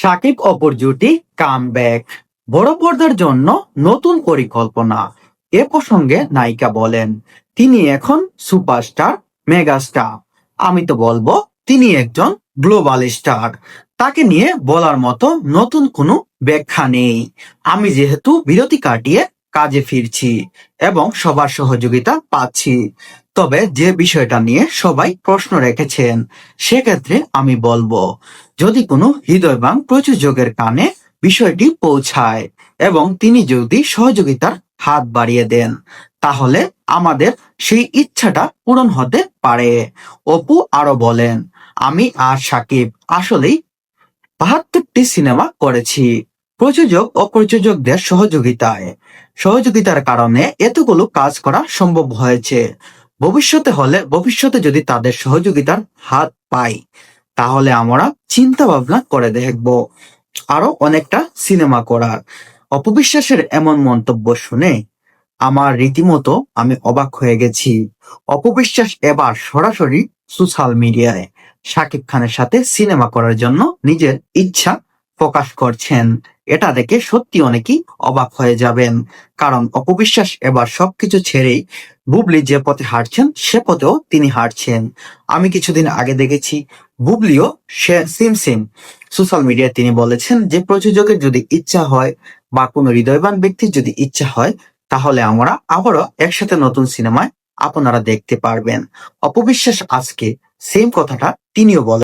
সাকিব অপর জুটি come back বড় পর্দার জন্য নতুন পরিকল্পনা। এ প্রসঙ্গে নায়িকা বলেন, তিনি এখন সুপারস্টার, মেগাস্টার। আমি তো বলব, তিনি একজন গ্লোবাল স্টার। তাকে নিয়ে বলার মতো নতুন কোনো ব্যাখ্যা নেই। আমি যেহেতু বিরতি কাটিয়ে কাজে ফিরছি এবং সবার সহযোগিতা পাচ্ছি। তবে যে বিষয়টা নিয়ে সবাই প্রশ্ন রেখেছেন, সেক্ষেত্রে আমি বলব, যদি কোনো হৃদয়বান প্রযোজকের কানে বিষয়টি পৌঁছায় এবং তিনি যদি সহযোগিতার হাত বাড়িয়ে দেন, তাহলে আমাদের সেই ইচ্ছাটা পূরণ হতে পারে। অপু আরও বলেন, আমি আর সাকিব আসলেই বাহাত্তরটি সিনেমা করেছি। প্রযোজক ও প্রযোজকদের সহযোগিতায়। সহযোগিতার কারণে এতগুলো কাজ করা সম্ভব হয়েছে। ভবিষ্যতে হলে, ভবিষ্যতে যদি তাদের সহযোগিতার হাত পাই, তাহলে আমরা চিন্তা ভাবনা করে দেখব। আরও অনেকটা সিনেমা করার। অপবিশ্বাসের এমন মন্তব্য শুনে আমার রীতিমতো আমি অবাক হয়ে গেছি। অপবিশ্বাস এবার সরাসরি সোশ্যাল মিডিয়ায় শাকিব খানের সাথে সিনেমা করার জন্য নিজের ইচ্ছা প্রকাশ করছেন। এটা দেখে সত্যি অনেকেই অবাক হয়ে যাবেন। কারণ অপবিশ্বাস এবার সবকিছু ছেড়েই বুবলি যে পথে হাঁটছেন, সে পথেও তিনি হাঁটছেন। আমি কিছুদিন আগে দেখেছি বুবলিও সে সিম সিম সোশ্যাল মিডিয়ায় তিনি বলেছেন যে, প্রযোজকের যদি ইচ্ছা হয় বা কোনো হৃদয়বান ব্যক্তির যদি ইচ্ছা হয়, তাহলে আমরা আবারও একসাথে নতুন সিনেমায় আপনারা দেখতে পারবেন। অপবিশ্বাস আজকে সেম কথাটা তিনিও বলেন।